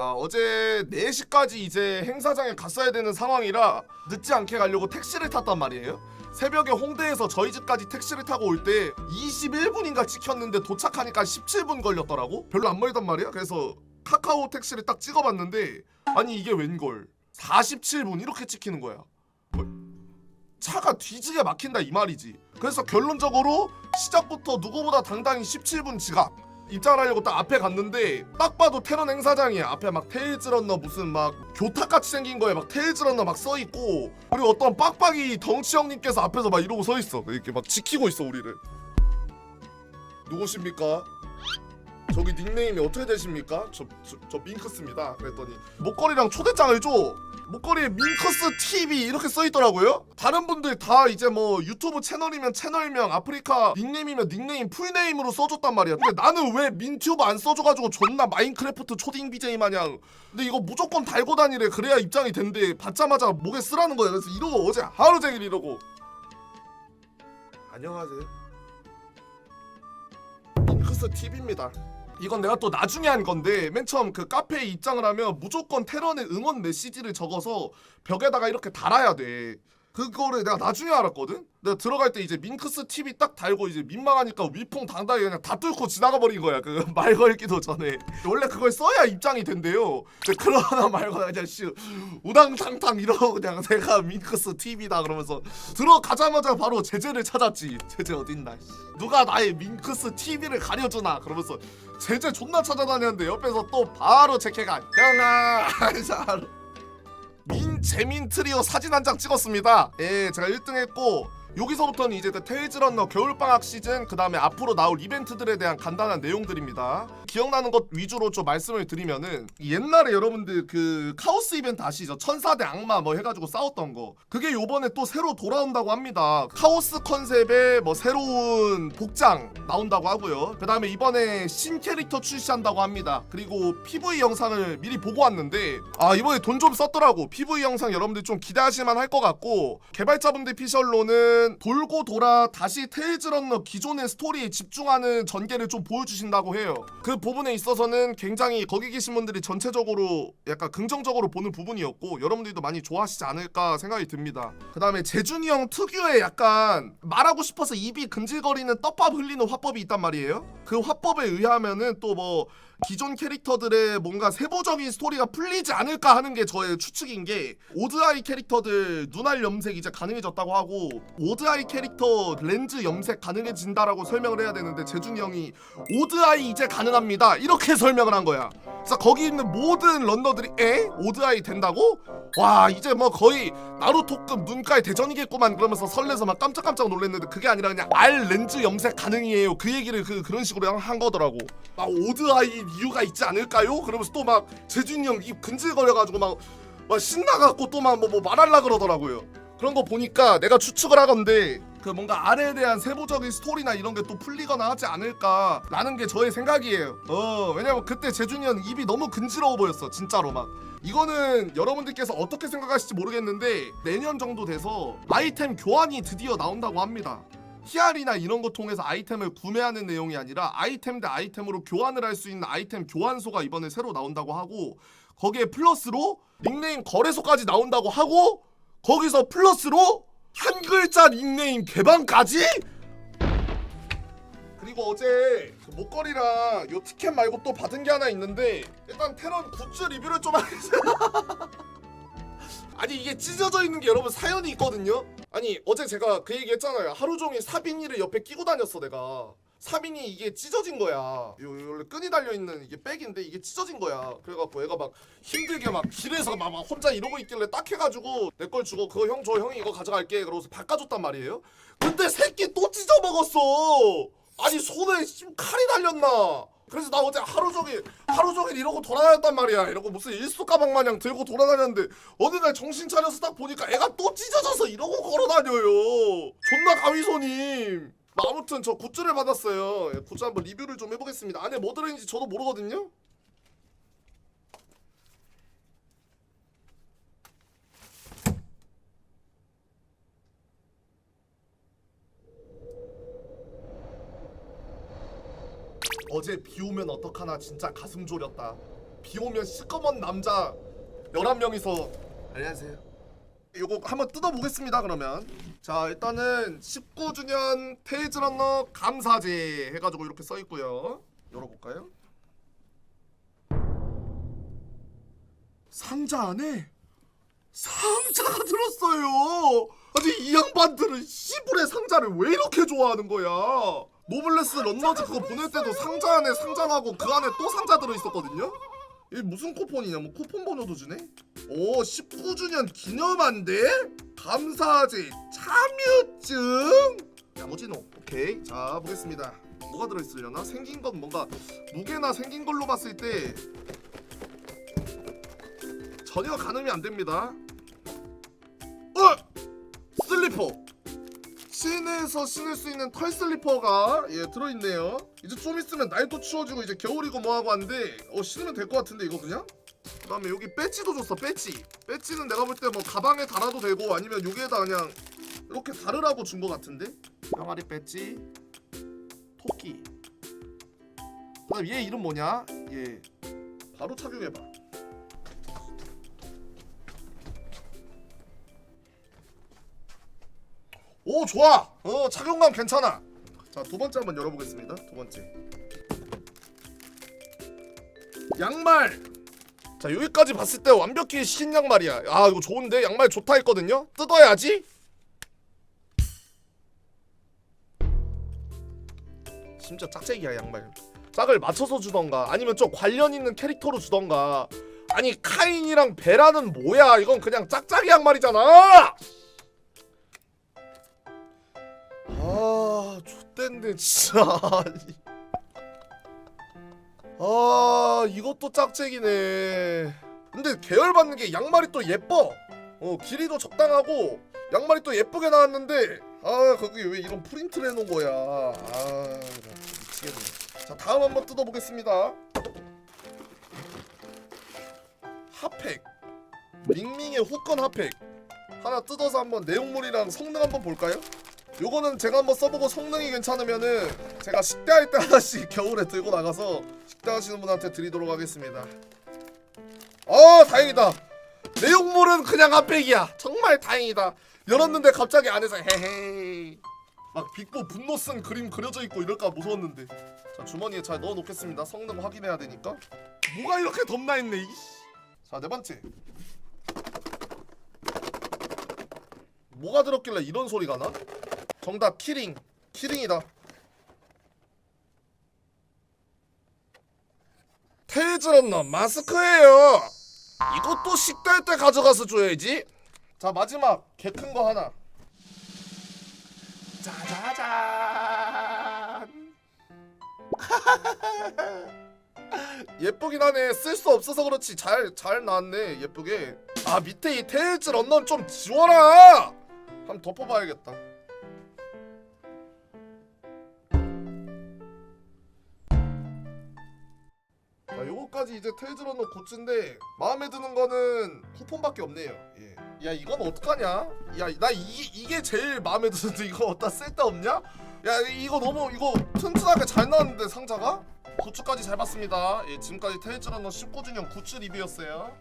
아, 어제 4시까지 이제 행사장에 갔어야 되는 상황이라 늦지 않게 가려고 택시를 탔단 말이에요. 새벽에 홍대에서 저희 집까지 택시를 타고 올 때 21분인가 찍혔는데 도착하니까 17분 걸렸더라고. 별로 안 멀단 말이야. 그래서 카카오 택시를 딱 찍어봤는데 아니 이게 웬걸 47분 이렇게 찍히는 거야. 뭐, 차가 뒤지게 막힌다 이 말이지. 그래서 결론적으로 시작부터 누구보다 당당히 17분 지각. 입장을 하려고 딱 앞에 갔는데 딱 봐도 테런 행사장이야. 앞에 막 테일즈 런너 무슨 막 교탁같이 생긴 거에 막 테일즈 런너 막 써 있고 그리고 어떤 빡빡이 덩치 형님께서 앞에서 막 이러고 서 있어. 이렇게 막 지키고 있어 우리를. 누구십니까? 저기 닉네임이 어떻게 되십니까? 저, 저, 저 밍크스입니다. 그랬더니 목걸이랑 초대장을 줘 목걸이에 밍크스 TV 이렇게 써 있더라고요. 다른 분들 다 이제 뭐 유튜브 채널이면 채널명, 아프리카 닉네임이면 닉네임 풀네임으로 써줬단 말이야. 근데 나는 왜 민튜브 안 써줘가지고 존나 마인크래프트 초딩 BJ 마냥. 근데 이거 무조건 달고 다니래. 그래야 입장이 된대. 받자마자 목에 쓰라는 거야. 그래서 이러고 어제 하루 종일 이러고. 안녕하세요. 밍크스 TV입니다. 이건 내가 또 나중에 한 건데 맨 처음 그 카페에 입장을 하면 무조건 테런의 응원 메시지를 적어서 벽에다가 이렇게 달아야 돼. 그거를 내가 나중에 알았거든. 내가 들어갈 때 이제 밍크스 TV 딱 달고 이제 민망하니까 위풍 당당히 그냥 다 뚫고 지나가 버린 거야. 그 말 걸기도 전에. 원래 그걸 써야 입장이 된대요. 그러나 말거나 그냥 씨 우당탕탕 이러고 그냥 내가 밍크스 TV다 그러면서 들어가자마자 바로 제재를 찾았지. 제재 어딨나? 씨. 누가 나의 밍크스 TV를 가려주나? 그러면서 제재 존나 찾아다녔는데 옆에서 또 바로 제캐가 형아 재민 트리오 사진 한 장 찍었습니다. 예, 제가 1등 했고 여기서부터는 이제 그 테일즈 런너 겨울방학 시즌 그 다음에 앞으로 나올 이벤트들에 대한 간단한 내용들입니다. 기억나는 것 위주로 좀 말씀을 드리면은 옛날에 여러분들 그 카오스 이벤트 아시죠? 천사 대 악마 뭐 해가지고 싸웠던 거 그게 요번에 또 새로 돌아온다고 합니다. 카오스 컨셉의 뭐 새로운 복장 나온다고 하고요. 그 다음에 이번에 신 캐릭터 출시한다고 합니다. 그리고 PV 영상을 미리 보고 왔는데 아 이번에 돈 좀 썼더라고. PV 영상 여러분들 좀 기대하실만 할 것 같고 개발자분들 피셜로는 돌고 돌아 다시 테일즈 런너 기존의 스토리에 집중하는 전개를 좀 보여주신다고 해요. 그 부분에 있어서는 굉장히 거기 계신 분들이 전체적으로 약간 긍정적으로 보는 부분이었고 여러분들도 많이 좋아하시지 않을까 생각이 듭니다. 그 다음에 재준이 형 특유의 약간 말하고 싶어서 입이 근질거리는 떡밥 흘리는 화법이 있단 말이에요. 그 화법에 의하면은 또뭐 기존 캐릭터들의 뭔가 세부적인 스토리가 풀리지 않을까 하는 게 저의 추측인 게 오드아이 캐릭터들 눈알 염색 이제 가능해졌다고 하고 오드아이 캐릭터 렌즈 염색 가능해진다라고 설명을 해야 되는데 재준이 형이 오드아이 이제 가능합니다 이렇게 설명을 한 거야 그래서 거기 있는 모든 런너들이 에? 오드아이 된다고? 와 이제 뭐 거의 나루토급 눈깔 대전이겠구만 그러면서 설레서 막 깜짝깜짝 놀랐는데 그게 아니라 그냥 알 렌즈 염색 가능이에요 그 얘기를 그 그런 식으로 한 거더라고 막 오드아이 이유가 있지 않을까요? 그러면서 또 막 재준이 형 입 근질거려가지고 막, 막 신나갖고 또 막 뭐 뭐 말할라 그러더라고요 그런 거 보니까 내가 추측을 하건데 그 뭔가 알에 대한 세부적인 스토리나 이런 게 또 풀리거나 하지 않을까라는 게 저의 생각이에요. 어 왜냐면 그때 재준이 형 입이 너무 근지러워 보였어 진짜로 막. 이거는 여러분들께서 어떻게 생각하실지 모르겠는데 내년 정도 돼서 아이템 교환이 드디어 나온다고 합니다. 히알이나 이런 거 통해서 아이템을 구매하는 내용이 아니라 아이템 대 아이템으로 교환을 할 수 있는 아이템 교환소가 이번에 새로 나온다고 하고 거기에 플러스로 닉네임 거래소까지 나온다고 하고 거기서 플러스로 한 글자 닉네임 개방까지? 그리고 어제 그 목걸이랑 요 티켓 말고 또 받은 게 하나 있는데 일단 테런 굿즈 리뷰를 좀 하겠습니다. 아니 이게 찢어져 있는 게 여러분 사연이 있거든요. 아니 어제 제가 그 얘기 했잖아요. 하루 종일 사빈이를 옆에 끼고 다녔어 내가. 사빈이 이게 찢어진 거야. 요, 요 원래 끈이 달려 있는 이게 백인데 이게 찢어진 거야. 그래갖고 얘가 막 힘들게 막 길에서 막, 막 혼자 이러고 있길래 딱 해가지고 내 걸 주고 그거 형줘 형이 이거 가져갈게. 그러고서 바꿔줬단 말이에요. 근데 새끼 또 찢어 먹었어. 아니 손에 씨, 칼이 달렸나? 그래서 나 어제 하루 종일 하루 종일 이러고 돌아다녔단 말이야. 이러고 무슨 일수 가방 마냥 들고 돌아다녔는데 어느 날 정신 차려서 딱 보니까 애가 또 찢어져서 이러고 걸어다녀요. 존나 가위손님. 뭐 아무튼 저 굿즈를 받았어요. 예, 굿즈 한번 리뷰를 좀 해보겠습니다. 안에 뭐 들어있는지 저도 모르거든요. 어제 비 오면 어떡하나 진짜 가슴 졸였다. 비 오면 시꺼먼 남자 11명이서 안녕하세요. 요거 한번 뜯어보겠습니다 그러면 자 일단은 19주년 테이즈 런너 감사제 해가지고 이렇게 써있고요 열어볼까요? 상자 안에 상자가 들었어요 아니 이 양반들은 시불의 상자를 왜 이렇게 좋아하는 거야 노블레스 런너즈 그거 보낼 때도 상자 안에 상자하고 그 안에 또 상자 들어있었거든요? 이게 무슨 쿠폰이냐? 뭐 쿠폰 번호도 주네? 오 19주년 기념한데? 감사제 참여증? 야무지노. 오케이. 자 보겠습니다. 뭐가 들어있으려나? 생긴 건 뭔가 무게나 생긴 걸로 봤을 때 전혀 가늠이 안 됩니다 시내에서 신을 수 있는 털 슬리퍼가 예 들어있네요. 이제 좀 있으면 날도 추워지고 이제 겨울이고 뭐하고 한데 어 신으면 될 것 같은데 이거 그냥? 그 다음에 여기 배지도 줬어 배지. 배지는 내가 볼 때 뭐 가방에 달아도 되고 아니면 여기에다 그냥 이렇게 달으라고 준 것 같은데? 병아리 배지 토끼. 그 다음 얘 이름 뭐냐? 얘. 바로 착용해봐 오 좋아. 어 착용감 괜찮아. 자 두 번째 한번 열어보겠습니다. 두 번째. 양말. 자 여기까지 봤을 때 완벽히 신 양말이야. 아 이거 좋은데? 양말 좋다 했거든요? 뜯어야지. 심지어 짝짝이야 양말. 짝을 맞춰서 주던가 아니면 좀 관련 있는 캐릭터로 주던가. 아니 카인이랑 베라는 뭐야? 이건 그냥 짝짝이 양말이잖아 아 좆된데 진짜. 아니. 아 이것도 짝짝이네. 근데 계열 받는 게 양말이 또 예뻐. 어 길이도 적당하고 양말이 또 예쁘게 나왔는데 아 거기 왜 이런 프린트를 해놓은 거야? 아 미치겠네. 자 다음 한번 뜯어보겠습니다. 핫팩. 밍밍의 후건 핫팩. 하나 뜯어서 한번 내용물이랑 성능 한번 볼까요? 요거는 제가 한번 써보고 성능이 괜찮으면은 제가 식대할 때 하나씩 겨울에 들고 나가서 식대 하시는 분한테 드리도록 하겠습니다. 어 다행이다. 내용물은 그냥 핫팩이야. 정말 다행이다. 열었는데 갑자기 안에서 헤헤 막 빅보 분노 쓴 그림 그려져 있고 이럴까 무서웠는데 자 주머니에 잘 넣어 놓겠습니다. 성능 확인해야 되니까. 뭐가 이렇게 덥나 했네. 자네 번째. 뭐가 들었길래 이런 소리가 나? 정답 키링. 키링이다. 테이즈런 너 마스크예요. 이것도 식달 때 가져가서 줘야지. 자 마지막 개 큰 거 하나. 짜자잔. 예쁘긴 하네. 쓸 수 없어서 그렇지. 잘 잘 나왔네 예쁘게. 아 밑에 이 테일즈 런넌 좀 지워라! 한번 덮어봐야겠다 요거까지 이제 테일즈 런넌 굿즈인데 마음에 드는 거는 쿠폰밖에 없네요. 예. 야 이건 어떡하냐? 야 나 이게, 제일 마음에 드는데 이거 어디다 쓸데없냐? 야 이거 너무 이거 튼튼하게 잘 나왔는데 상자가? 굿즈까지 잘 봤습니다. 예 지금까지 테일즈 런넌 19주년 굿즈 리뷰였어요